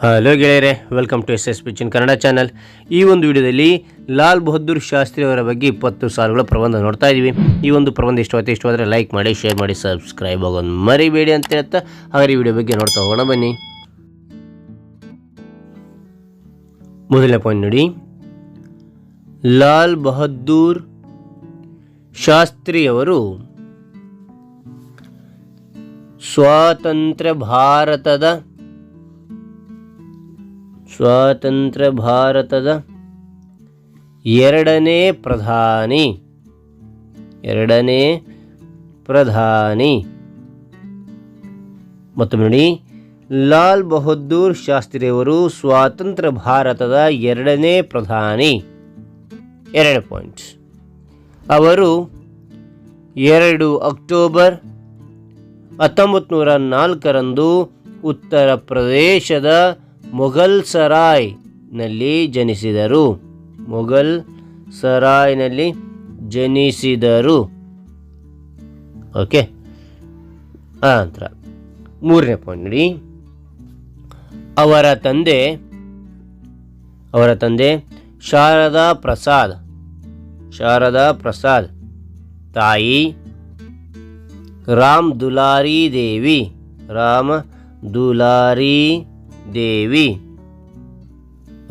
Hello ಗೆಳೆಯರೆ welcome to S S ಪಿಚಿನ್ Kannada channel ಈ ಒಂದು ವಿಡಿಯೋದಲ್ಲಿ ಲಾಲ್ ಬಹದ್ದೂರ್ ಶಾಸ್ತ್ರಿ ಅವರ ಬಗ್ಗೆ ಇಪ್ಪತ್ತು ಸಾಲುಗಳ ಪ್ರಬಂಧ ನೋಡ್ತಾ ಇದ್ದೀವಿ ಈ ಒಂದು ಪ್ರಬಂಧ ಇಷ್ಟವಾಯ್ತು, ಇಷ್ಟವಾದರೆ ಲೈಕ್ ಮಾಡಿ ಶೇರ್ ಮಾಡಿ ಸಬ್ಸ್ಕ್ರೈಬ್ ಆಗೋದು ಮರಿಬೇಡಿ ಅಂತ ಹೇಳ್ತಾ ಹಾಗಾದ್ರೆ ಈ ವಿಡಿಯೋ ಬಗ್ಗೆ ನೋಡ್ತಾ ಹೋಗೋಣ, ಬನ್ನಿ. ಮೊದಲನೇ ಪಾಯಿಂಟ್ ನೋಡಿ. ಲಾಲ್ ಬಹದ್ದೂರ್ ಶಾಸ್ತ್ರಿಯವರು ಸ್ವಾತಂತ್ರ್ಯ ಭಾರತದ ಸ್ವಾತಂತ್ರ್ಯ ಭಾರತದ ಎರಡನೇ ಪ್ರಧಾನಿ. ಎರಡನೇ ಪ್ರಧಾನಿ. ಮತ್ತೊಮ್ಮೆ ನೋಡಿ, ಲಾಲ್ ಬಹದ್ದೂರ್ ಶಾಸ್ತ್ರಿಯವರು ಸ್ವಾತಂತ್ರ್ಯ ಭಾರತದ ಎರಡನೇ ಪ್ರಧಾನಿ. ಎರಡು ಪಾಯಿಂಟ್ಸ್. ಅವರು ಎರಡು ಅಕ್ಟೋಬರ್ ಹತ್ತೊಂಬತ್ತು ನೂರ ನಾಲ್ಕರಂದು ಉತ್ತರ ಪ್ರದೇಶದ ಮೊಘಲ್ ಸರಾಯ್ನಲ್ಲಿ ಜನಿಸಿದರು. ಮೊಘಲ್ ಸರಾಯ್ನಲ್ಲಿ ಜನಿಸಿದರು. ಓಕೆ. ಆನಂತರ ಮೂರನೇ ಪಾಯಿಂಟ್ ನೋಡಿ. ಅವರ ತಂದೆ ಅವರ ತಂದೆ ಶಾರದಾ ಪ್ರಸಾದ್. ಶಾರದಾ ಪ್ರಸಾದ್. ತಾಯಿ ರಾಮ್ ದುಲಾರಿ ದೇವಿ. ರಾಮ ದುಲಾರಿ ದೇವಿ.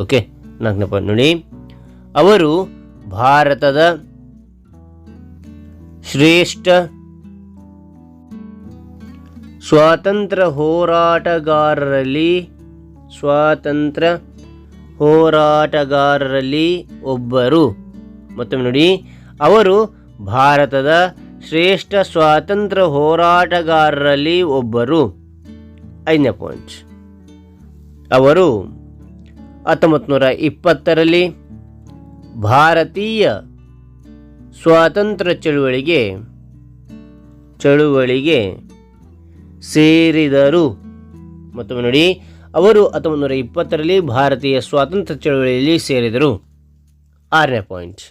ಓಕೆ, ನಾಲ್ಕನೇ ನೋಡಿ. ಅವರು ಭಾರತದ ಶ್ರೇಷ್ಠ ಸ್ವಾತಂತ್ರ್ಯ ಹೋರಾಟಗಾರರಲ್ಲಿ ಸ್ವಾತಂತ್ರ್ಯ ಹೋರಾಟಗಾರರಲ್ಲಿ ಒಬ್ಬರು. ಮತ್ತೊಮ್ಮೆ ನೋಡಿ, ಅವರು ಭಾರತದ ಶ್ರೇಷ್ಠ ಸ್ವಾತಂತ್ರ್ಯ ಹೋರಾಟಗಾರರಲ್ಲಿ ಒಬ್ಬರು. ಐದನೇ ಪಾಯಿಂಟ್ ಅವರು ಹತ್ತೊಂಬತ್ತು ನೂರ ಇಪ್ಪತ್ತರಲ್ಲಿ ಭಾರತೀಯ ಸ್ವಾತಂತ್ರ್ಯ ಚಳುವಳಿಗೆ ಚಳುವಳಿಗೆ ಸೇರಿದರು. ಮತ್ತೊಮ್ಮೆ ನೋಡಿ, ಅವರು ಹತ್ತೊಂಬತ್ತು ನೂರ ಇಪ್ಪತ್ತರಲ್ಲಿ ಭಾರತೀಯ ಸ್ವಾತಂತ್ರ್ಯ ಚಳುವಳಿಯಲ್ಲಿ ಸೇರಿದರು. ಆರನೇ ಪಾಯಿಂಟ್.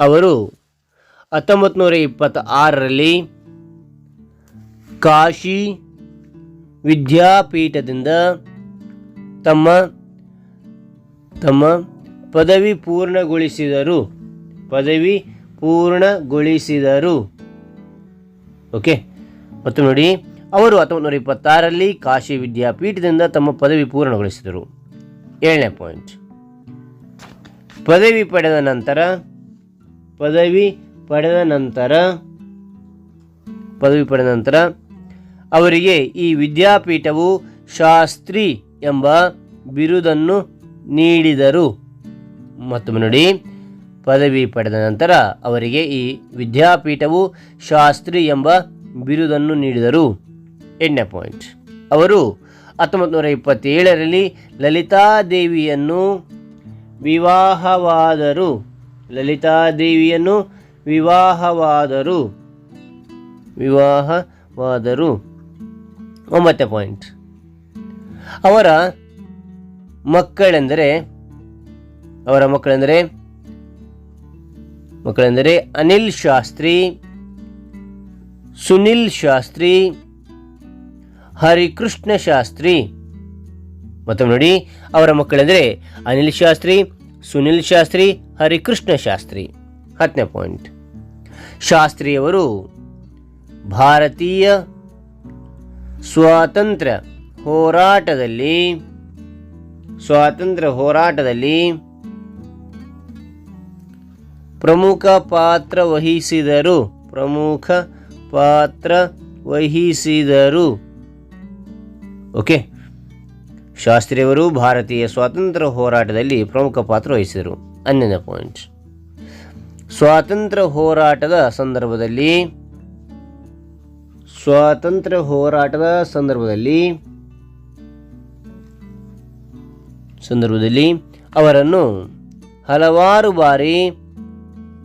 ಅವರು ಹತ್ತೊಂಬತ್ತು ನೂರ ಇಪ್ಪತ್ತ ಆರರಲ್ಲಿ ಕಾಶಿ ವಿದ್ಯಾಪೀಠದಿಂದ ತಮ್ಮ ತಮ್ಮ ಪದವಿ ಪೂರ್ಣಗೊಳಿಸಿದರು. ಪದವಿ ಪೂರ್ಣಗೊಳಿಸಿದರು. ಓಕೆ ಮತ್ತು ನೋಡಿ, ಅವರು ಹತ್ತೊಂಬತ್ತು ನೂರ ಇಪ್ಪತ್ತಾರರಲ್ಲಿ ಕಾಶಿ ವಿದ್ಯಾಪೀಠದಿಂದ ತಮ್ಮ ಪದವಿ ಪೂರ್ಣಗೊಳಿಸಿದರು. ಏಳನೇ ಪಾಯಿಂಟ್ ಪದವಿ ಪಡೆದ ನಂತರ, ಪದವಿ ಪಡೆದ ನಂತರ, ಪದವಿ ಪಡೆದ ನಂತರ ಅವರಿಗೆ ಈ ವಿದ್ಯಾಪೀಠವು ಶಾಸ್ತ್ರಿ ಎಂಬ ಬಿರುದನ್ನು ನೀಡಿದರು. ಮತ್ತೊಮ್ಮೆ ನೋಡಿ, ಪದವಿ ಪಡೆದ ನಂತರ ಅವರಿಗೆ ಈ ವಿದ್ಯಾಪೀಠವು ಶಾಸ್ತ್ರಿ ಎಂಬ ಬಿರುದನ್ನು ನೀಡಿದರು. ಎಂಟನೇ ಪಾಯಿಂಟ್ ಅವರು ಹತ್ತೊಂಬತ್ತು ನೂರ ಇಪ್ಪತ್ತೇಳರಲ್ಲಿ ಲಲಿತಾದೇವಿಯನ್ನು ವಿವಾಹವಾದರು. ಲಲಿತಾದೇವಿಯನ್ನು ವಿವಾಹವಾದರು. ವಿವಾಹವಾದರು. ಒಂಬತ್ತೇ ಪಾಯಿಂಟ್ ಅವರ ಮಕ್ಕಳೆಂದರೆ ಅವರ ಮಕ್ಕಳೆಂದರೆ ಮಕ್ಕಳೆಂದರೆ ಅನಿಲ್ ಶಾಸ್ತ್ರಿ, ಸುನಿಲ್ ಶಾಸ್ತ್ರಿ, ಹರಿಕೃಷ್ಣ ಶಾಸ್ತ್ರಿ. ಮತ್ತೊಮ್ಮೆ ನೋಡಿ, ಅವರ ಮಕ್ಕಳೆಂದರೆ ಅನಿಲ್ ಶಾಸ್ತ್ರಿ, ಸುನಿಲ್ ಶಾಸ್ತ್ರಿ, ಹರಿಕೃಷ್ಣ ಶಾಸ್ತ್ರಿ. ಹತ್ತನೇ ಪಾಯಿಂಟ್. ಶಾಸ್ತ್ರಿಯವರು ಭಾರತೀಯ ಸ್ವಾತಂತ್ರ್ಯ ಹೋರಾಟದಲ್ಲಿ, ಸ್ವಾತಂತ್ರ್ಯ ಹೋರಾಟದಲ್ಲಿ ಪ್ರಮುಖ ಪಾತ್ರ ವಹಿಸಿದರು. ಪ್ರಮುಖ ಪಾತ್ರ ವಹಿಸಿದರು. ಓಕೆ. ಶಾಸ್ತ್ರಿಯವರು ಭಾರತೀಯ ಸ್ವಾತಂತ್ರ್ಯ ಹೋರಾಟದಲ್ಲಿ ಪ್ರಮುಖ ಪಾತ್ರ ವಹಿಸಿದರು. ಹನ್ನೊಂದನೇ ಪಾಯಿಂಟ್ ಸ್ವಾತಂತ್ರ್ಯ ಹೋರಾಟದ ಸಂದರ್ಭದಲ್ಲಿ, ಸ್ವಾತಂತ್ರ್ಯ ಹೋರಾಟದ ಸಂದರ್ಭದಲ್ಲಿ ಸಂದರ್ಭದಲ್ಲಿ ಅವರನ್ನು ಹಲವಾರು ಬಾರಿ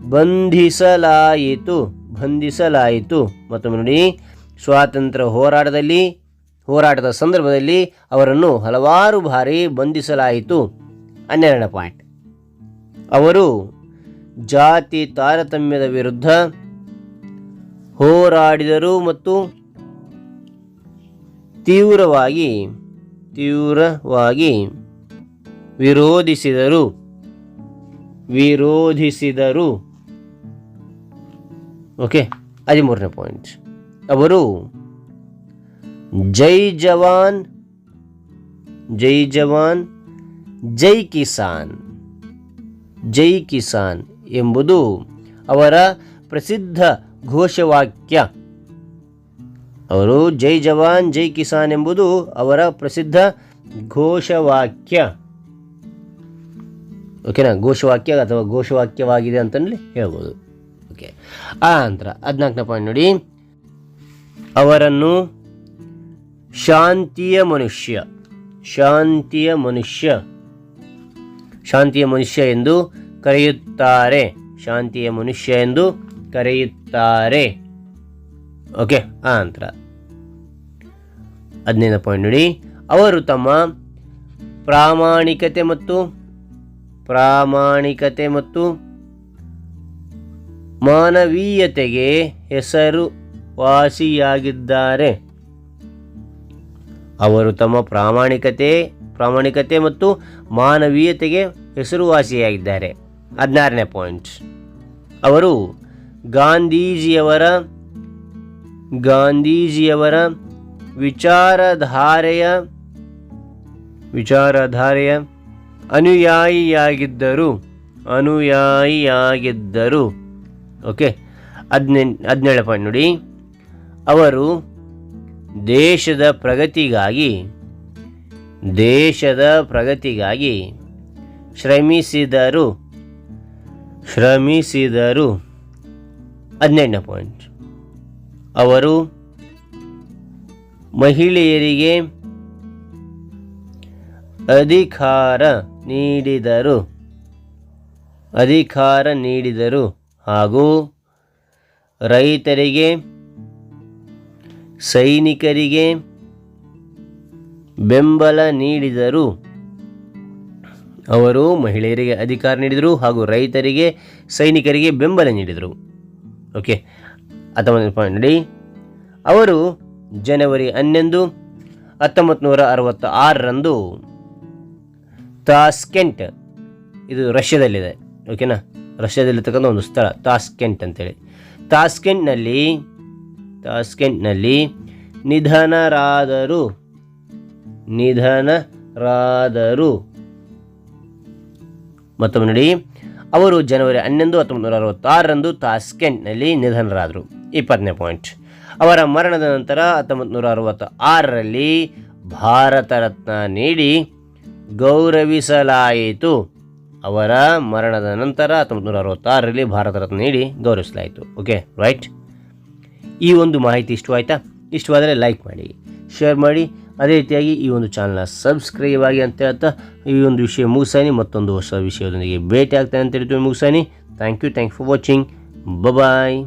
ಬಂಧಿಸಲಾಯಿತು ಬಂಧಿಸಲಾಯಿತು. ಮತ್ತು ನೋಡಿ, ಸ್ವಾತಂತ್ರ್ಯ ಹೋರಾಟದಲ್ಲಿ, ಹೋರಾಟದ ಸಂದರ್ಭದಲ್ಲಿ ಅವರನ್ನು ಹಲವಾರು ಬಾರಿ ಬಂಧಿಸಲಾಯಿತು. ಹನ್ನೆರಡನೇ ಪಾಯಿಂಟ್. ಅವರು ಜಾತಿ ತಾರತಮ್ಯದ ವಿರುದ್ಧ ಹೋರಾಡಿದರು ಮತ್ತು ತೀವ್ರವಾಗಿ ತೀವ್ರವಾಗಿ ವಿರೋಧಿಸಿದರು. ವಿರೋಧಿಸಿದರು. ಓಕೆ ಹದಿಮೂರನೇ ಪಾಯಿಂಟ್ ಅವರು, ಜೈ ಜವಾನ್ ಜೈ ಜವಾನ್, ಜೈ ಕಿಸಾನ್ ಜೈ ಕಿಸಾನ್ ಎಂಬುದು ಅವರ ಪ್ರಸಿದ್ಧ ಘೋಷವಾಕ್ಯ. ಅವರು, ಜೈ ಜವಾನ್, ಜೈ ಕಿಸಾನ್ ಎಂಬುದು ಅವರ ಪ್ರಸಿದ್ಧ ಘೋಷವಾಕ್ಯ. ಓಕೆನಾ ಘೋಷವಾಕ್ಯ ಅಥವಾ ಘೋಷವಾಕ್ಯವಾಗಿದೆ ಅಂತಲೇ ಹೇಳ್ಬೋದು. ಓಕೆ ಆ ನಂತರ ಹದಿನಾಲ್ಕನೇ ಪಾಯಿಂಟ್ ನೋಡಿ. ಅವರನ್ನು ಶಾಂತಿಯ ಮನುಷ್ಯ ಶಾಂತಿಯ ಮನುಷ್ಯ ಶಾಂತಿಯ ಮನುಷ್ಯ ಎಂದು ಕರೆಯುತ್ತಾರೆ. ಶಾಂತಿಯ ಮನುಷ್ಯ ಎಂದು ಕರೆಯುತ್ತಾರೆ. ಓಕೆ ಆ ನಂತರ. ಹದಿನೈದು ಪಾಯಿಂಟ್ ನೋಡಿ. ಅವರು ತಮ್ಮ ಪ್ರಾಮಾಣಿಕತೆ ಮತ್ತು ಪ್ರಾಮಾಣಿಕತೆ ಮತ್ತು ಮಾನವೀಯತೆಗೆ ಹೆಸರುವಾಸಿಯಾಗಿದ್ದಾರೆ ಅವರು ತಮ್ಮ ಪ್ರಾಮಾಣಿಕತೆ ಪ್ರಾಮಾಣಿಕತೆ ಮತ್ತು ಮಾನವೀಯತೆಗೆ ಹೆಸರುವಾಸಿಯಾಗಿದ್ದಾರೆ ಹದಿನಾರನೇ ಪಾಯಿಂಟ್. ಅವರು ಗಾಂಧೀಜಿಯವರ ಗಾಂಧೀಜಿಯವರ ವಿಚಾರಧಾರೆಯ ವಿಚಾರಧಾರೆಯ ಅನುಯಾಯಿಯಾಗಿದ್ದರು. ಅನುಯಾಯಿಯಾಗಿದ್ದರು. ಓಕೆ ಹದಿನೆಂಟು ಹದಿನೇಳು ಪಾಯಿಂಟ್ ನೋಡಿ. ಅವರು ದೇಶದ ಪ್ರಗತಿಗಾಗಿ ದೇಶದ ಪ್ರಗತಿಗಾಗಿ ಶ್ರಮಿಸಿದರು. ಶ್ರಮಿಸಿದರು. ಹದಿನೆಂಟನೇ ಪಾಯಿಂಟ್ ಅವರು ಮಹಿಳೆಯರಿಗೆ ಅಧಿಕಾರ ನೀಡಿದರು. ಅಧಿಕಾರ ನೀಡಿದರು. ಹಾಗೂ ರೈತರಿಗೆ, ಸೈನಿಕರಿಗೆ ಬೆಂಬಲ ನೀಡಿದರು. ಅವರು ಮಹಿಳೆಯರಿಗೆ ಅಧಿಕಾರ ನೀಡಿದರು ಹಾಗೂ ರೈತರಿಗೆ, ಸೈನಿಕರಿಗೆ ಬೆಂಬಲ ನೀಡಿದರು. ಓಕೆ ಅಥವಾ ನೋಡಿ. ಅವರು ಜನವರಿ ಹನ್ನೊಂದು, ಹತ್ತೊಂಬತ್ತು ನೂರ ಅರವತ್ತ ಆರರಂದು ತಾಸ್ಕೆಂಟ್. ಇದು ರಷ್ಯಾದಲ್ಲಿದೆ. ಓಕೆನಾ ರಷ್ಯಾದಲ್ಲಿರ್ತಕ್ಕಂಥ ಒಂದು ಸ್ಥಳ, ತಾಸ್ಕೆಂಟ್ ಅಂತೇಳಿ. ತಾಸ್ಕೆಂಟ್ನಲ್ಲಿ ತಾಸ್ಕೆಂಟ್ನಲ್ಲಿ ನಿಧನರಾದರು. ನಿಧನರಾದರು. ಮತ್ತೊಮ್ಮೆ ನೋಡಿ. ಅವರು ಜನವರಿ ಹನ್ನೊಂದು ಹತ್ತೊಂಬತ್ತು ನೂರ ಅರವತ್ತಾರರಂದು ತಾಸ್ಕೆಂಟ್ನಲ್ಲಿ ನಿಧನರಾದರು. ಇಪ್ಪತ್ತನೇ ಪಾಯಿಂಟ್. ಅವರ ಮರಣದ ನಂತರ ಹತ್ತೊಂಬತ್ತು ನೂರ ಅರವತ್ತ ಆರರಲ್ಲಿ ಭಾರತ ರತ್ನ ನೀಡಿ ಗೌರವಿಸಲಾಯಿತು. ಅವರ ಮರಣದ ನಂತರ ಹತ್ತೊಂಬತ್ತು ನೂರ ಅರವತ್ತಾರರಲ್ಲಿ ಭಾರತ ರತ್ನ ನೀಡಿ ಗೌರವಿಸಲಾಯಿತು. ಓಕೆ ರೈಟ್ ಈ ಒಂದು ಮಾಹಿತಿ ಇಷ್ಟವಾಯ್ತಾ ಇಷ್ಟವಾದರೆ ಲೈಕ್ ಮಾಡಿ ಶೇರ್ ಮಾಡಿ. ಅದೇ ರೀತಿಯಾಗಿ ಈ ಒಂದು ಚಾನಲ್ನ ಸಬ್ಸ್ಕ್ರೈಬ್ ಆಗಿ ಅಂತ ಹೇಳ್ತಾ, ಈ ಒಂದು ವಿಷಯ ಮುಗಿಸಾನಿ ಮತ್ತೊಂದು ಹೊಸ ವಿಷಯದೊಂದಿಗೆ ಭೇಟಿ ಆಗ್ತಾನೆ ಅಂತ ಹೇಳ್ತೀವಿ ಮುಗಿಸಾನಿ thank you thank for watching bye